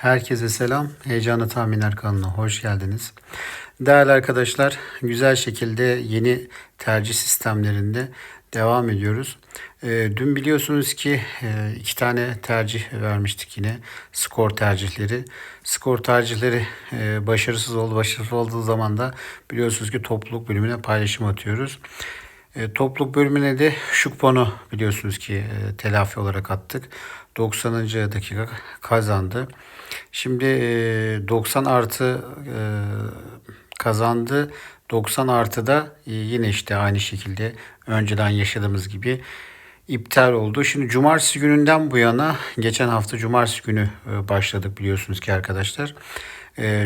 Herkese selam. Heyecanlı Tahminler kanalına hoş geldiniz. Değerli arkadaşlar, güzel şekilde yeni tercih sistemlerinde devam ediyoruz. Ee, dün biliyorsunuz ki e, iki tane tercih vermiştik yine. Skor tercihleri. Skor tercihleri e, başarısız oldu. Başarısız olduğu zaman da biliyorsunuz ki topluluk bölümüne paylaşım atıyoruz. E, topluluk bölümüne de şu kuponu biliyorsunuz ki e, telafi olarak attık. 90. dakika kazandı. Şimdi e, 90 artı kazandı. 90 artı da e, yine işte aynı şekilde önceden yaşadığımız gibi iptal oldu. Şimdi cumartesi gününden bu yana geçen hafta cumartesi günü başladık biliyorsunuz ki arkadaşlar.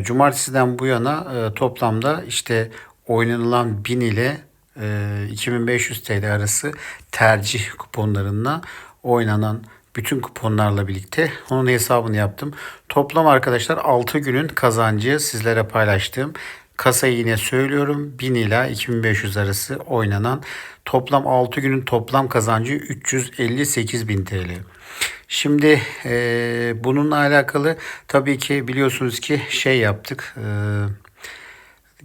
Cumartesiden bu yana toplamda işte oynanılan 1000 ile e, 2500 TL arası tercih kuponlarına oynanan bütün kuponlarla birlikte onun hesabını yaptım. Toplam arkadaşlar 6 günün kazancı sizlere paylaştım. Kasayı yine söylüyorum 1000 ila 2500 arası oynanan toplam 6 günün toplam kazancı 358 bin TL. Şimdi e, bununla alakalı tabii ki biliyorsunuz ki şey yaptık. E,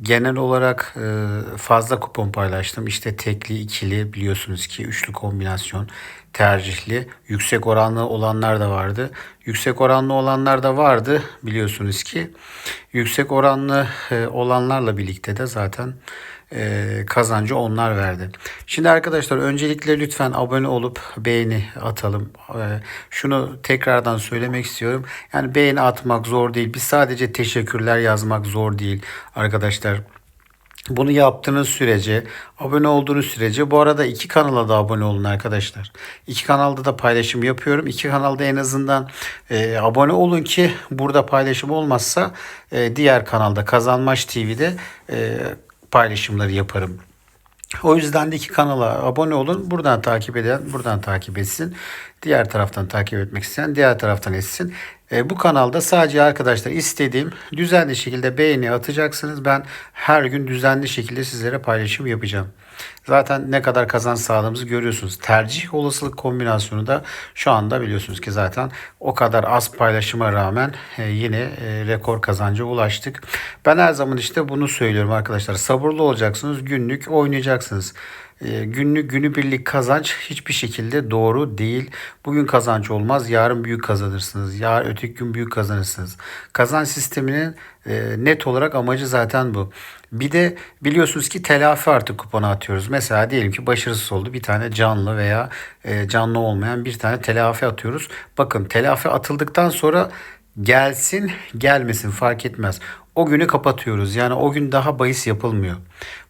genel olarak e, fazla kupon paylaştım. İşte tekli, ikili biliyorsunuz ki üçlü kombinasyon tercihli. Yüksek oranlı olanlar da vardı. Yüksek oranlı olanlar da vardı biliyorsunuz ki. Yüksek oranlı e, olanlarla birlikte de zaten e, kazancı onlar verdi. Şimdi arkadaşlar öncelikle lütfen abone olup beğeni atalım. E, şunu tekrardan söylemek istiyorum. Yani beğeni atmak zor değil. Biz sadece teşekkürler yazmak zor değil arkadaşlar. Bunu yaptığınız sürece, abone olduğunuz sürece bu arada iki kanala da abone olun arkadaşlar. İki kanalda da paylaşım yapıyorum. İki kanalda en azından e, abone olun ki burada paylaşım olmazsa e, diğer kanalda Kazanmaç TV'de e, paylaşımları yaparım. O yüzden de iki kanala abone olun. Buradan takip eden buradan takip etsin. Diğer taraftan takip etmek isteyen diğer taraftan etsin. E, bu kanalda sadece arkadaşlar istediğim düzenli şekilde beğeni atacaksınız. Ben her gün düzenli şekilde sizlere paylaşım yapacağım. Zaten ne kadar kazanç sağladığımızı görüyorsunuz. Tercih olasılık kombinasyonu da şu anda biliyorsunuz ki zaten o kadar az paylaşıma rağmen e, yine e, rekor kazanca ulaştık. Ben her zaman işte bunu söylüyorum arkadaşlar. Sabırlı olacaksınız. Günlük oynayacaksınız. E, günlük günübirlik kazanç hiçbir şekilde doğru değil. Bugün kazanç olmaz, yarın büyük kazanırsınız. Yarın öteki gün büyük kazanırsınız. Kazanç sisteminin net olarak amacı zaten bu. Bir de biliyorsunuz ki telafi artı kuponu atıyoruz. Mesela diyelim ki başarısız oldu bir tane canlı veya e, canlı olmayan bir tane telafi atıyoruz. Bakın telafi atıldıktan sonra gelsin gelmesin fark etmez. O günü kapatıyoruz. Yani o gün daha bahis yapılmıyor.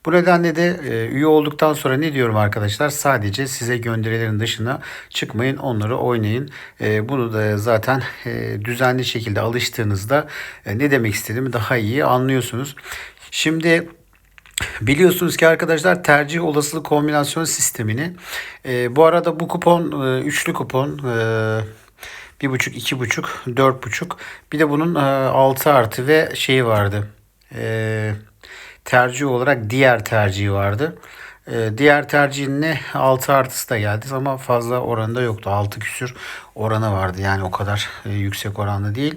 Bu nedenle de e, üye olduktan sonra ne diyorum arkadaşlar? Sadece size gönderilerin dışına çıkmayın. Onları oynayın. E, bunu da zaten e, düzenli şekilde alıştığınızda ne demek istediğimi daha iyi anlıyorsunuz. Şimdi Biliyorsunuz ki arkadaşlar tercih olasılık kombinasyon sistemini bu arada bu kupon üçlü kupon e, bir buçuk, iki buçuk, dört buçuk. Bir de bunun altı artı ve şeyi vardı. E, tercih olarak diğer tercihi vardı. E, diğer tercihin ne? 6 artısı da geldi ama fazla oranda yoktu. 6 küsür oranı vardı. Yani o kadar e, yüksek oranlı değil.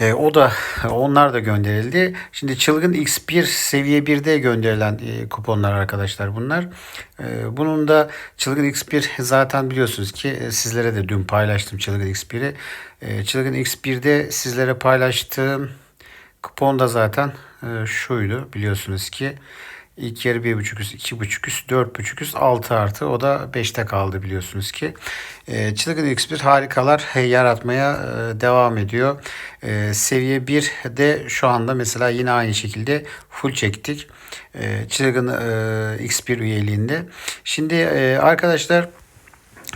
E, o da onlar da gönderildi. Şimdi Çılgın X1 seviye 1'de gönderilen e, kuponlar arkadaşlar bunlar. E, bunun da Çılgın X1 zaten biliyorsunuz ki e, sizlere de dün paylaştım Çılgın X1'i. E, Çılgın X1'de sizlere paylaştığım kupon da zaten e, şuydu biliyorsunuz ki. İlk yarı 1.5 üst, 2.5 üst, 4.5 üst, 6 artı. O da 5'te kaldı biliyorsunuz ki. E, Çılgın X1 harikalar yaratmaya e, devam ediyor. E, seviye 1 de şu anda mesela yine aynı şekilde full çektik. E, Çılgın e, X1 üyeliğinde. Şimdi e, arkadaşlar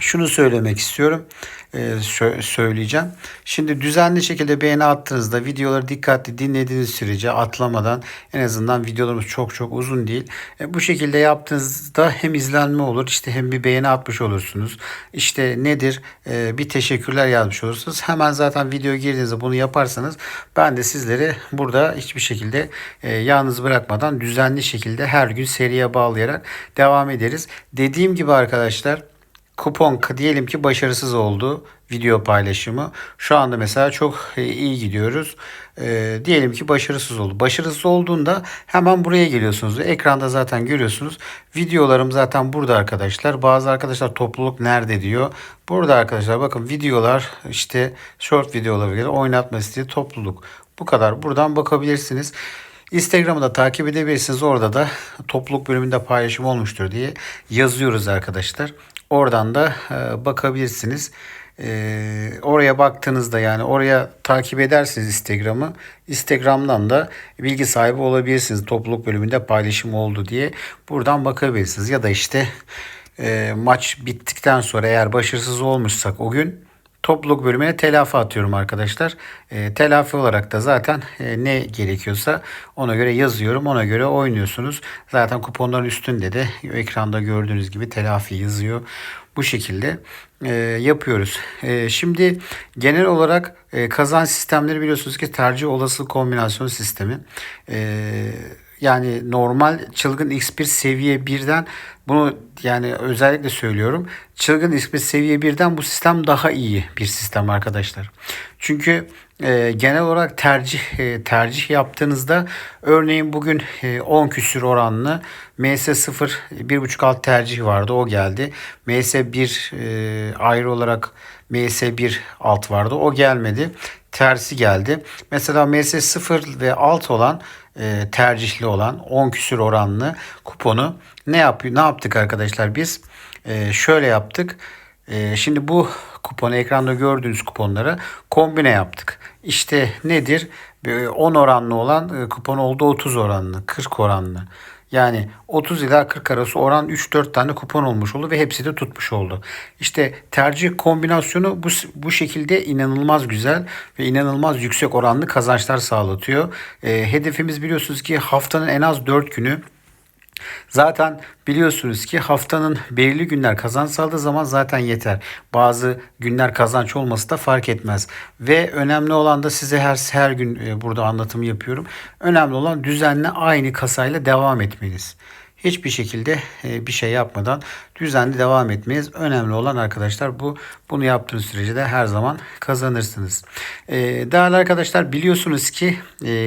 şunu söylemek istiyorum e, söyleyeceğim. Şimdi düzenli şekilde beğeni attığınızda videoları dikkatli dinlediğiniz sürece atlamadan en azından videolarımız çok çok uzun değil. E, bu şekilde yaptığınızda hem izlenme olur işte hem bir beğeni atmış olursunuz. İşte nedir e, bir teşekkürler yazmış olursunuz. Hemen zaten video girdiğinizde bunu yaparsanız ben de sizleri burada hiçbir şekilde e, yalnız bırakmadan düzenli şekilde her gün seriye bağlayarak devam ederiz. Dediğim gibi arkadaşlar kupon diyelim ki başarısız oldu video paylaşımı. Şu anda mesela çok e, iyi gidiyoruz. E, diyelim ki başarısız oldu. Başarısız olduğunda hemen buraya geliyorsunuz. Ekranda zaten görüyorsunuz. Videolarım zaten burada arkadaşlar. Bazı arkadaşlar topluluk nerede diyor. Burada arkadaşlar bakın videolar işte short videolar göre oynatma isteği topluluk. Bu kadar. Buradan bakabilirsiniz. Instagram'ı da takip edebilirsiniz. Orada da topluluk bölümünde paylaşım olmuştur diye yazıyoruz arkadaşlar. Oradan da e, bakabilirsiniz. E, oraya baktığınızda yani oraya takip edersiniz Instagram'ı. Instagram'dan da bilgi sahibi olabilirsiniz. Topluluk bölümünde paylaşım oldu diye. Buradan bakabilirsiniz. Ya da işte e, maç bittikten sonra eğer başarısız olmuşsak o gün topluluk bölümüne telafi atıyorum arkadaşlar. E, telafi olarak da zaten e, ne gerekiyorsa ona göre yazıyorum. Ona göre oynuyorsunuz. Zaten kuponların üstünde de ekranda gördüğünüz gibi telafi yazıyor. Bu şekilde e, yapıyoruz. E, şimdi genel olarak e, kazanç sistemleri biliyorsunuz ki tercih olasılık kombinasyon sistemi. E, yani normal çılgın X1 seviye 1'den bunu yani özellikle söylüyorum. Çılgın X1 seviye 1'den bu sistem daha iyi bir sistem arkadaşlar. Çünkü e, genel olarak tercih e, tercih yaptığınızda örneğin bugün e, 10 küsür oranlı MS0 1.5 alt tercih vardı o geldi. MS1 e, ayrı olarak MS1 alt vardı o gelmedi. Tersi geldi. Mesela MS0 ve alt olan e, tercihli olan 10 küsür oranlı kuponu ne yapıyor? Ne yaptık arkadaşlar biz? E, şöyle yaptık. E, şimdi bu kuponu ekranda gördüğünüz kuponları kombine yaptık. İşte nedir? 10 oranlı olan kupon oldu 30 oranlı, 40 oranlı. Yani 30 ila 40 arası oran 3-4 tane kupon olmuş oldu ve hepsi de tutmuş oldu. İşte tercih kombinasyonu bu, bu şekilde inanılmaz güzel ve inanılmaz yüksek oranlı kazançlar sağlatıyor. E, hedefimiz biliyorsunuz ki haftanın en az 4 günü Zaten biliyorsunuz ki haftanın belirli günler kazanç sağladığı zaman zaten yeter. Bazı günler kazanç olması da fark etmez. Ve önemli olan da size her her gün e, burada anlatım yapıyorum. Önemli olan düzenli aynı kasayla devam etmeniz. Hiçbir şekilde e, bir şey yapmadan düzenli devam etmeniz önemli olan arkadaşlar bu. Bunu yaptığınız sürece de her zaman kazanırsınız. E, değerli arkadaşlar biliyorsunuz ki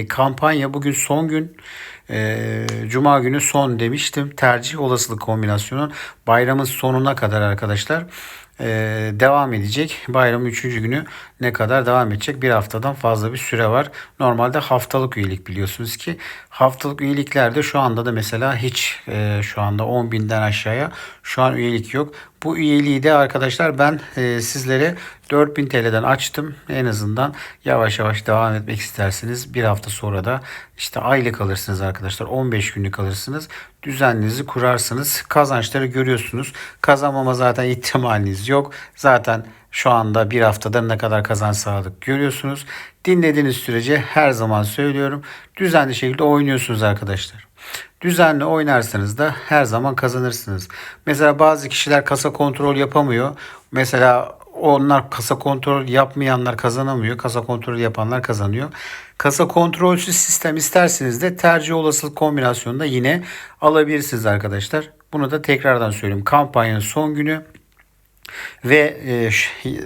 kampanya bugün son gün. E, Cuma günü son demiştim. Tercih olasılık kombinasyonu bayramın sonuna kadar arkadaşlar e, devam edecek. Bayramın 3. günü ne kadar devam edecek? Bir haftadan fazla bir süre var. Normalde haftalık üyelik biliyorsunuz ki. Haftalık üyeliklerde şu anda da mesela hiç e, şu anda 10 binden aşağıya şu an üyelik yok. Bu üyeliği de arkadaşlar ben e, sizlere 4000 TL'den açtım. En azından yavaş yavaş devam etmek isterseniz bir hafta sonra da işte aylık alırsınız arkadaşlar. 15 günlük alırsınız. Düzeninizi kurarsınız. Kazançları görüyorsunuz. Kazanmama zaten ihtimaliniz yok. Zaten şu anda bir haftada ne kadar kazanç sağladık görüyorsunuz. Dinlediğiniz sürece her zaman söylüyorum. Düzenli şekilde oynuyorsunuz arkadaşlar. Düzenli oynarsanız da her zaman kazanırsınız. Mesela bazı kişiler kasa kontrol yapamıyor. Mesela onlar kasa kontrol yapmayanlar kazanamıyor. Kasa kontrol yapanlar kazanıyor. Kasa kontrolsüz sistem isterseniz de tercih olasılık kombinasyonunda yine alabilirsiniz arkadaşlar. Bunu da tekrardan söyleyeyim. Kampanyanın son günü ve e,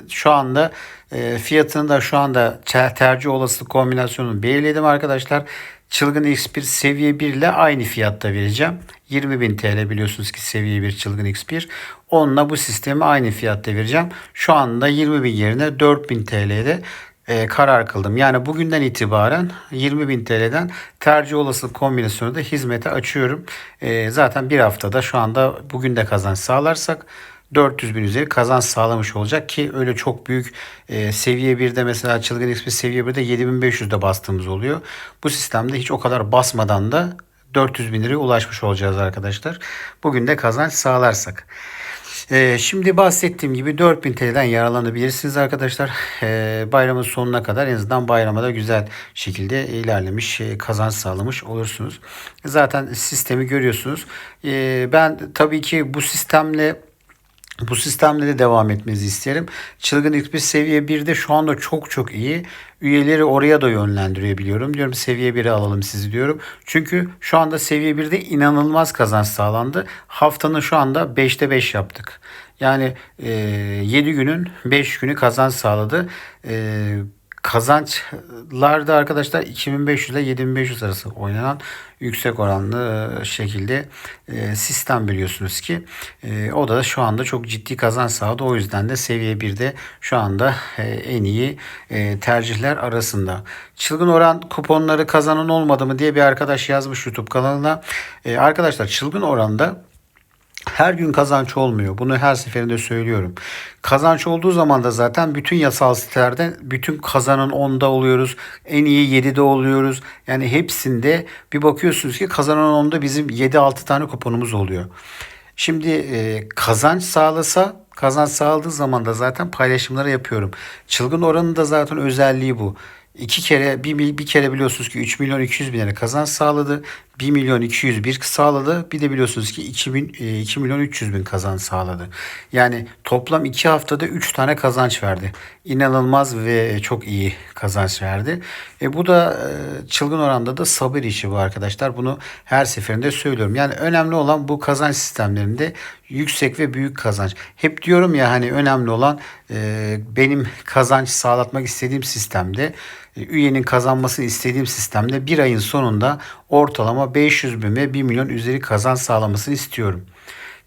şu anda e, fiyatını da şu anda tercih olasılık kombinasyonunu belirledim arkadaşlar. Çılgın X1 seviye 1 ile aynı fiyatta vereceğim. 20.000 TL biliyorsunuz ki seviye 1 Çılgın X1. Onunla bu sistemi aynı fiyatta vereceğim. Şu anda 20.000 yerine 4.000 TL'de e, karar kıldım. Yani bugünden itibaren 20.000 TL'den tercih olasılık kombinasyonu da hizmete açıyorum. E, zaten bir haftada şu anda bugün de kazanç sağlarsak 400 bin üzeri kazanç sağlamış olacak ki öyle çok büyük e, seviye 1'de mesela çılgın XP seviye 1'de 7500'de bastığımız oluyor. Bu sistemde hiç o kadar basmadan da 400 bin liraya ulaşmış olacağız arkadaşlar. Bugün de kazanç sağlarsak. Ee, şimdi bahsettiğim gibi 4000 TL'den yararlanabilirsiniz arkadaşlar. Ee, bayramın sonuna kadar en azından bayrama da güzel şekilde ilerlemiş, e, kazanç sağlamış olursunuz. Zaten sistemi görüyorsunuz. Ee, ben tabii ki bu sistemle bu sistemle de devam etmenizi isterim. Çılgın X1 seviye 1'de şu anda çok çok iyi. Üyeleri oraya da yönlendiriyor biliyorum. Diyorum seviye 1'e alalım sizi diyorum. Çünkü şu anda seviye 1'de inanılmaz kazanç sağlandı. Haftanın şu anda 5'te 5 yaptık. Yani e, 7 günün 5 günü kazanç sağladı. E, kazançlarda arkadaşlar 2500 ile 7500 arası oynanan yüksek oranlı e, şekilde e, sistem biliyorsunuz ki e, o da şu anda çok ciddi kazanç sağladı. O yüzden de seviye 1'de şu anda en iyi tercihler arasında. Çılgın oran kuponları kazanan olmadı mı diye bir arkadaş yazmış YouTube kanalına. Arkadaşlar çılgın oranda her gün kazanç olmuyor. Bunu her seferinde söylüyorum. Kazanç olduğu zaman da zaten bütün yasal sitelerde bütün kazanın 10'da oluyoruz. En iyi 7'de oluyoruz. Yani hepsinde bir bakıyorsunuz ki kazanan 10'da bizim 7-6 tane kuponumuz oluyor. Şimdi e, kazanç sağlasa kazanç sağladığı zaman da zaten paylaşımları yapıyorum. Çılgın oranın da zaten özelliği bu. İki kere bir, bir kere biliyorsunuz ki 3 milyon 200 bin lira kazanç sağladı. 1 milyon 201 sağladı. Bir de biliyorsunuz ki 2, bin, 2 e, milyon 300 bin kazanç sağladı. Yani toplam 2 haftada 3 tane kazanç verdi. İnanılmaz ve çok iyi kazanç verdi. E bu da e, çılgın oranda da sabır işi bu arkadaşlar. Bunu her seferinde söylüyorum. Yani önemli olan bu kazanç sistemlerinde yüksek ve büyük kazanç. Hep diyorum ya hani önemli olan e, benim kazanç sağlatmak istediğim sistemde üyenin kazanmasını istediğim sistemde bir ayın sonunda ortalama 500 bin ve 1 milyon üzeri kazanç sağlamasını istiyorum.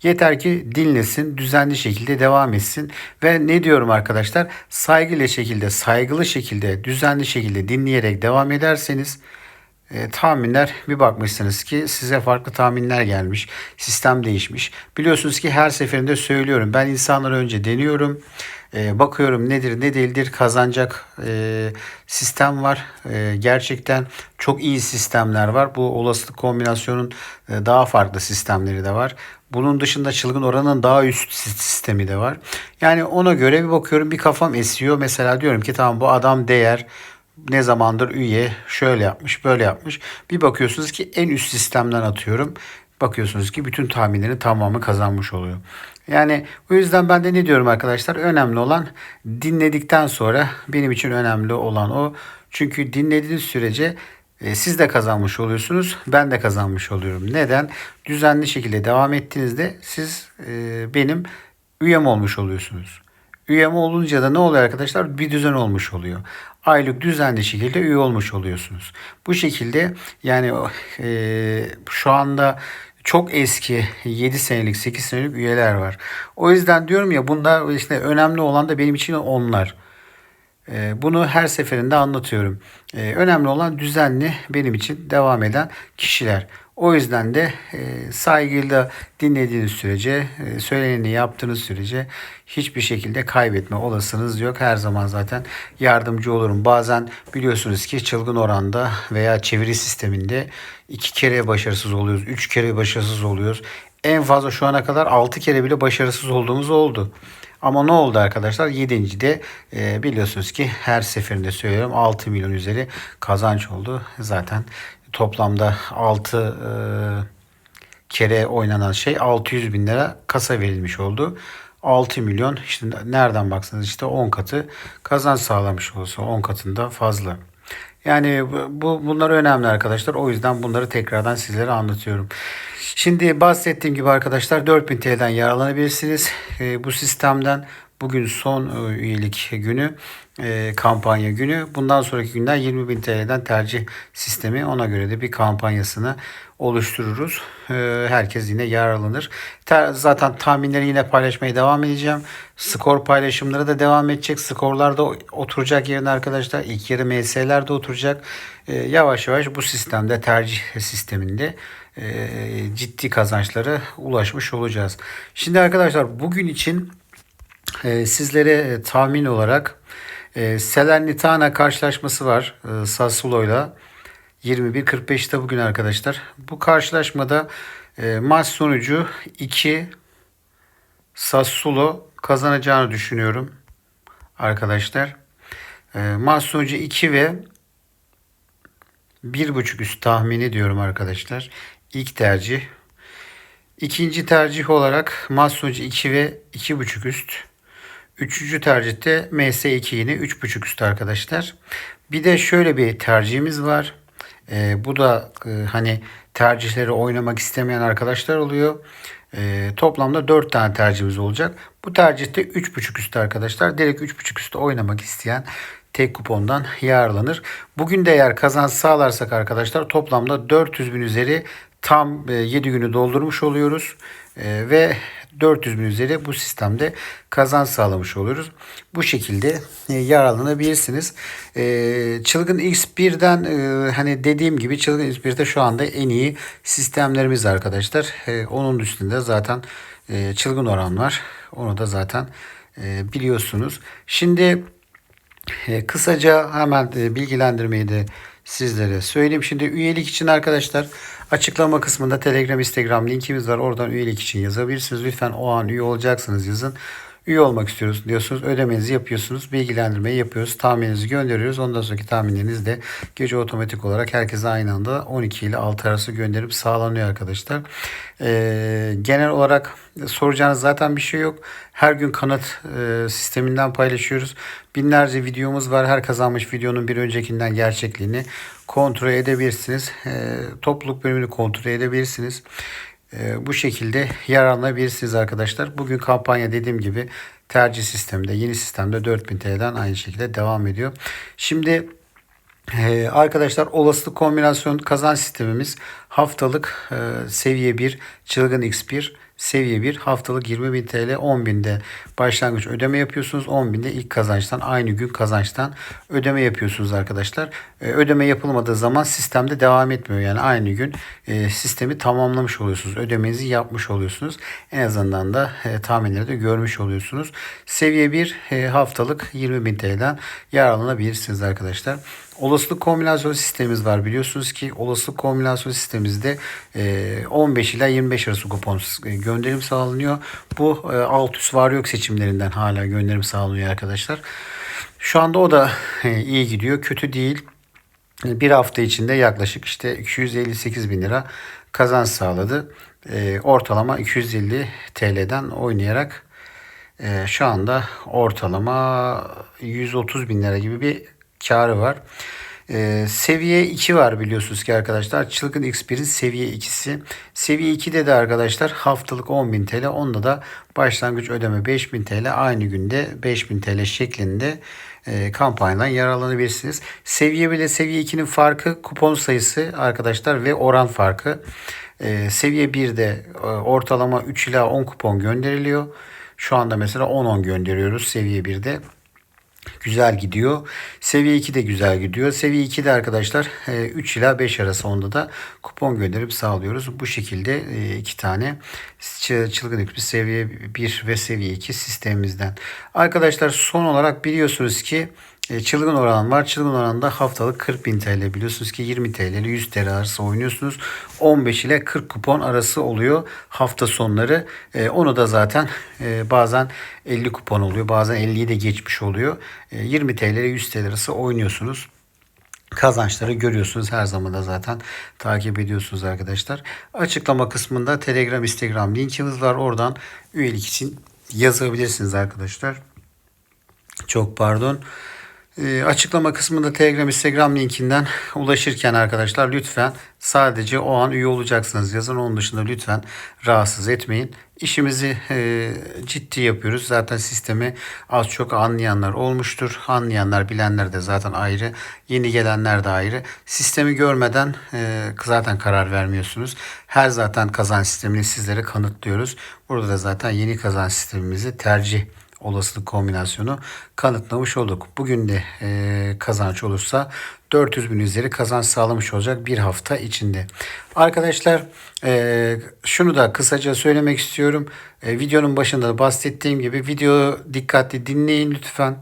Yeter ki dinlesin, düzenli şekilde devam etsin ve ne diyorum arkadaşlar? Saygılı şekilde, saygılı şekilde, düzenli şekilde dinleyerek devam ederseniz e, tahminler bir bakmışsınız ki size farklı tahminler gelmiş. Sistem değişmiş. Biliyorsunuz ki her seferinde söylüyorum. Ben insanları önce deniyorum. E, bakıyorum nedir ne değildir kazanacak e, sistem var. E, gerçekten çok iyi sistemler var. Bu olasılık kombinasyonun e, daha farklı sistemleri de var. Bunun dışında çılgın oranın daha üst sistemi de var. Yani ona göre bir bakıyorum bir kafam esiyor. Mesela diyorum ki tamam bu adam değer ne zamandır üye şöyle yapmış böyle yapmış. Bir bakıyorsunuz ki en üst sistemden atıyorum. Bakıyorsunuz ki bütün tahminlerin tamamı kazanmış oluyor. Yani o yüzden ben de ne diyorum arkadaşlar? Önemli olan dinledikten sonra benim için önemli olan o. Çünkü dinlediğiniz sürece e, siz de kazanmış oluyorsunuz. Ben de kazanmış oluyorum. Neden? Düzenli şekilde devam ettiğinizde siz e, benim üyem olmuş oluyorsunuz. Üyem olunca da ne oluyor arkadaşlar? Bir düzen olmuş oluyor. Aylık düzenli şekilde üye olmuş oluyorsunuz. Bu şekilde yani e, şu anda çok eski 7 senelik 8 senelik üyeler var. O yüzden diyorum ya bunlar işte önemli olan da benim için onlar. E, bunu her seferinde anlatıyorum. E, önemli olan düzenli benim için devam eden kişiler. O yüzden de e, saygıyla dinlediğiniz sürece, e, söyleneni yaptığınız sürece hiçbir şekilde kaybetme olasınız yok. Her zaman zaten yardımcı olurum. Bazen biliyorsunuz ki çılgın oranda veya çeviri sisteminde iki kere başarısız oluyoruz, üç kere başarısız oluyoruz. En fazla şu ana kadar altı kere bile başarısız olduğumuz oldu. Ama ne oldu arkadaşlar? 7. de e, biliyorsunuz ki her seferinde söylüyorum 6 milyon üzeri kazanç oldu. Zaten toplamda 6 e, kere oynanan şey 600 bin lira kasa verilmiş oldu. 6 milyon işte nereden baksanız işte 10 katı kazanç sağlamış olsa 10 katında fazla. Yani bu bunlar önemli arkadaşlar. O yüzden bunları tekrardan sizlere anlatıyorum. Şimdi bahsettiğim gibi arkadaşlar 4000 TL'den yararlanabilirsiniz. E, bu sistemden bugün son üyelik günü e, kampanya günü. Bundan sonraki günler 20 bin TL'den tercih sistemi ona göre de bir kampanyasını oluştururuz. E, herkes yine yararlanır. Zaten tahminleri yine paylaşmaya devam edeceğim. Skor paylaşımları da devam edecek. Skorlar da oturacak yerine arkadaşlar. İlk yarı MS'ler de oturacak. E, yavaş yavaş bu sistemde tercih sisteminde ciddi kazançlara ulaşmış olacağız. Şimdi arkadaşlar bugün için sizlere tahmin olarak e, Salernitana karşılaşması var e, Sassuolo'yla. 21.45'te bugün arkadaşlar. Bu karşılaşmada e, maç sonucu 2 Sassuolo kazanacağını düşünüyorum arkadaşlar. E, maç sonucu 2 ve 1.5 üst tahmin ediyorum arkadaşlar. İlk tercih. İkinci tercih olarak maç sonucu 2 ve 2.5 üst. Üçüncü tercihte MS2 yine 3.5 üstü arkadaşlar. Bir de şöyle bir tercihimiz var. E, bu da e, hani tercihleri oynamak istemeyen arkadaşlar oluyor. E, toplamda 4 tane tercihimiz olacak. Bu tercihte 3.5 üstü arkadaşlar. Direkt 3.5 üstü oynamak isteyen tek kupondan yararlanır. Bugün de eğer kazanç sağlarsak arkadaşlar toplamda 400 bin üzeri tam 7 günü doldurmuş oluyoruz. E, ve 400 bin üzeri bu sistemde kazanç sağlamış oluyoruz. Bu şekilde e, yararlanabilirsiniz. E, Çılgın X1'den e, hani dediğim gibi Çılgın X1'de şu anda en iyi sistemlerimiz arkadaşlar. Onun üstünde zaten Çılgın Oran var. Onu da zaten biliyorsunuz. Şimdi kısaca hemen bilgilendirmeyi de sizlere söyleyeyim. Şimdi üyelik için arkadaşlar açıklama kısmında Telegram, Instagram linkimiz var. Oradan üyelik için yazabilirsiniz. Lütfen o an üye olacaksınız yazın. Üye olmak istiyoruz diyorsunuz. Ödemenizi yapıyorsunuz. Bilgilendirmeyi yapıyoruz. Tahmininizi gönderiyoruz. Ondan sonraki tahminleriniz de gece otomatik olarak herkese aynı anda 12 ile 6 arası gönderip sağlanıyor arkadaşlar. Ee, genel olarak soracağınız zaten bir şey yok. Her gün kanıt e, sisteminden paylaşıyoruz. Binlerce videomuz var. Her kazanmış videonun bir öncekinden gerçekliğini kontrol edebilirsiniz. E, topluluk bölümünü kontrol edebilirsiniz. E, bu şekilde yararlanabilirsiniz arkadaşlar. Bugün kampanya dediğim gibi tercih sisteminde yeni sistemde 4000 TL'den aynı şekilde devam ediyor. Şimdi ee, arkadaşlar olasılık kombinasyon kazanç sistemimiz haftalık e, seviye 1 çılgın X1 seviye 1 haftalık 20.000 TL 10.000'de başlangıç ödeme yapıyorsunuz. 10.000'de ilk kazançtan aynı gün kazançtan ödeme yapıyorsunuz arkadaşlar. E, ödeme yapılmadığı zaman sistemde devam etmiyor. Yani aynı gün e, sistemi tamamlamış oluyorsunuz. Ödemenizi yapmış oluyorsunuz. En azından da e, tahminleri de görmüş oluyorsunuz. Seviye 1 e, haftalık 20.000 TL'den yararlanabilirsiniz arkadaşlar. Olasılık kombinasyon sistemimiz var. Biliyorsunuz ki olasılık kombinasyon sistemimizde 15 ila 25 arası kupon gönderim sağlanıyor. Bu alt üst var yok seçimlerinden hala gönderim sağlanıyor arkadaşlar. Şu anda o da iyi gidiyor. Kötü değil. Bir hafta içinde yaklaşık işte 258 bin lira kazanç sağladı. Ortalama 250 TL'den oynayarak şu anda ortalama 130 bin lira gibi bir karı var. Ee, seviye 2 var biliyorsunuz ki arkadaşlar. Çılgın X1'in seviye 2'si. Seviye 2'de de arkadaşlar haftalık 10.000 TL. Onda da başlangıç ödeme 5.000 TL. Aynı günde 5.000 TL şeklinde e, kampanyadan yararlanabilirsiniz. Seviye 1 ile seviye 2'nin farkı kupon sayısı arkadaşlar ve oran farkı. E, seviye 1'de e, ortalama 3 ila 10 kupon gönderiliyor. Şu anda mesela 10-10 gönderiyoruz seviye 1'de güzel gidiyor. Seviye 2 de güzel gidiyor. Seviye 2'de arkadaşlar 3 e, ila 5 arası onda da kupon gönderip sağlıyoruz. Bu şekilde e, iki tane çılgın bir seviye 1 ve seviye 2 sistemimizden. Arkadaşlar son olarak biliyorsunuz ki çılgın oran var. Çılgın oranda haftalık 40 bin TL biliyorsunuz ki 20 TL ile 100 TL arası oynuyorsunuz. 15 ile 40 kupon arası oluyor hafta sonları. E, onu da zaten e, bazen 50 kupon oluyor. Bazen 50'yi de geçmiş oluyor. 20 TL ile 100 TL arası oynuyorsunuz kazançları görüyorsunuz. Her zaman da zaten takip ediyorsunuz arkadaşlar. Açıklama kısmında Telegram, Instagram linkimiz var. Oradan üyelik için yazabilirsiniz arkadaşlar. Çok pardon. E, açıklama kısmında Telegram, Instagram linkinden ulaşırken arkadaşlar lütfen sadece o an üye olacaksınız yazın. Onun dışında lütfen rahatsız etmeyin. İşimizi e, ciddi yapıyoruz. Zaten sistemi az çok anlayanlar olmuştur. Anlayanlar, bilenler de zaten ayrı. Yeni gelenler de ayrı. Sistemi görmeden e, zaten karar vermiyorsunuz. Her zaten kazan sistemini sizlere kanıtlıyoruz. Burada da zaten yeni kazan sistemimizi tercih olasılık kombinasyonu kanıtlamış olduk. Bugün de e, kazanç olursa 400 bin üzeri kazanç sağlamış olacak bir hafta içinde. Arkadaşlar e, şunu da kısaca söylemek istiyorum. E, videonun başında da bahsettiğim gibi videoyu dikkatli dinleyin lütfen.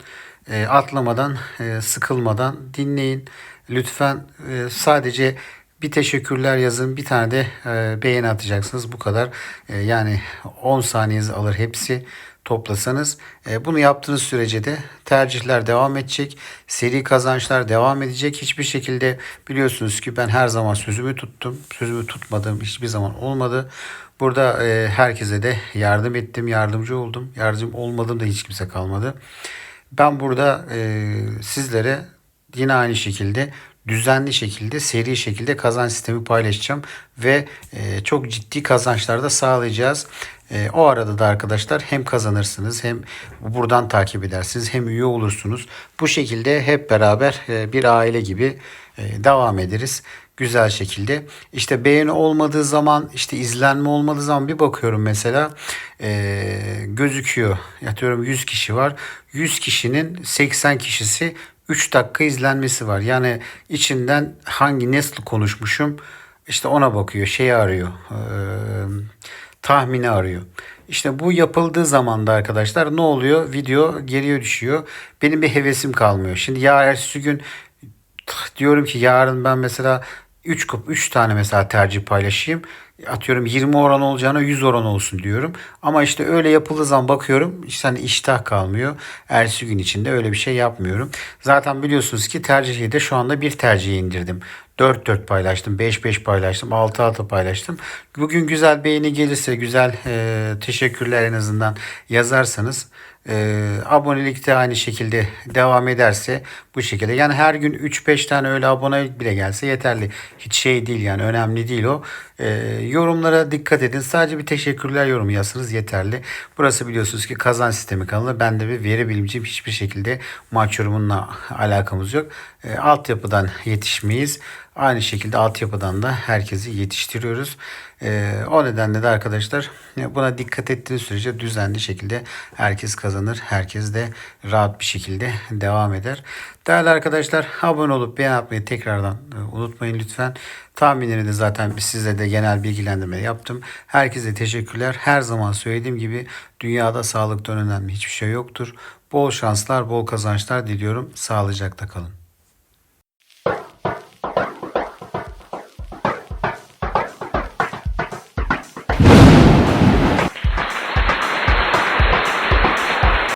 E, atlamadan, e, sıkılmadan dinleyin. Lütfen e, sadece bir teşekkürler yazın. Bir tane de e, beğeni atacaksınız. Bu kadar. E, yani 10 saniyenizi alır hepsi toplasanız e, bunu yaptığınız sürece de tercihler devam edecek. Seri kazançlar devam edecek. Hiçbir şekilde biliyorsunuz ki ben her zaman sözümü tuttum. Sözümü tutmadığım hiçbir zaman olmadı. Burada e, herkese de yardım ettim, yardımcı oldum. Yardım olmadım da hiç kimse kalmadı. Ben burada e, sizlere yine aynı şekilde düzenli şekilde, seri şekilde kazanç sistemi paylaşacağım ve e, çok ciddi kazançlar da sağlayacağız. E, o arada da arkadaşlar hem kazanırsınız hem buradan takip edersiniz hem üye olursunuz. Bu şekilde hep beraber e, bir aile gibi e, devam ederiz güzel şekilde. İşte beğeni olmadığı zaman işte izlenme olmadığı zaman bir bakıyorum mesela e, gözüküyor. Yatıyorum 100 kişi var. 100 kişinin 80 kişisi 3 dakika izlenmesi var. Yani içinden hangi nesli konuşmuşum işte ona bakıyor şeyi arıyor. E, tahmini arıyor. İşte bu yapıldığı zaman da arkadaşlar ne oluyor? Video geriye düşüyor. Benim bir hevesim kalmıyor. Şimdi ya ertesi gün diyorum ki yarın ben mesela 3 kup 3 tane mesela tercih paylaşayım. Atıyorum 20 oran olacağına 100 oran olsun diyorum. Ama işte öyle yapıldığı zaman bakıyorum işte hani iştah kalmıyor. Ertesi gün içinde öyle bir şey yapmıyorum. Zaten biliyorsunuz ki tercihi de şu anda bir tercihe indirdim. 4-4 paylaştım, 5-5 paylaştım, 6-6 paylaştım. Bugün güzel beğeni gelirse, güzel e, teşekkürler en azından yazarsanız e, abonelik de aynı şekilde devam ederse bu şekilde. Yani her gün 3-5 tane öyle abonelik bile gelse yeterli. Hiç şey değil yani önemli değil o. E, yorumlara dikkat edin. Sadece bir teşekkürler yorum yazsanız yeterli. Burası biliyorsunuz ki kazan sistemi kanalı. Ben de bir veri bilimciyim. Hiçbir şekilde maç yorumunla alakamız yok. E, altyapıdan yetişmeyiz. Aynı şekilde altyapıdan da herkesi yetiştiriyoruz. Ee, o nedenle de arkadaşlar buna dikkat ettiğiniz sürece düzenli şekilde herkes kazanır. Herkes de rahat bir şekilde devam eder. Değerli arkadaşlar abone olup beğen atmayı tekrardan e, unutmayın lütfen. Tahminlerini zaten size de genel bilgilendirme yaptım. Herkese teşekkürler. Her zaman söylediğim gibi dünyada sağlıktan önemli hiçbir şey yoktur. Bol şanslar, bol kazançlar diliyorum. Sağlıcakla kalın.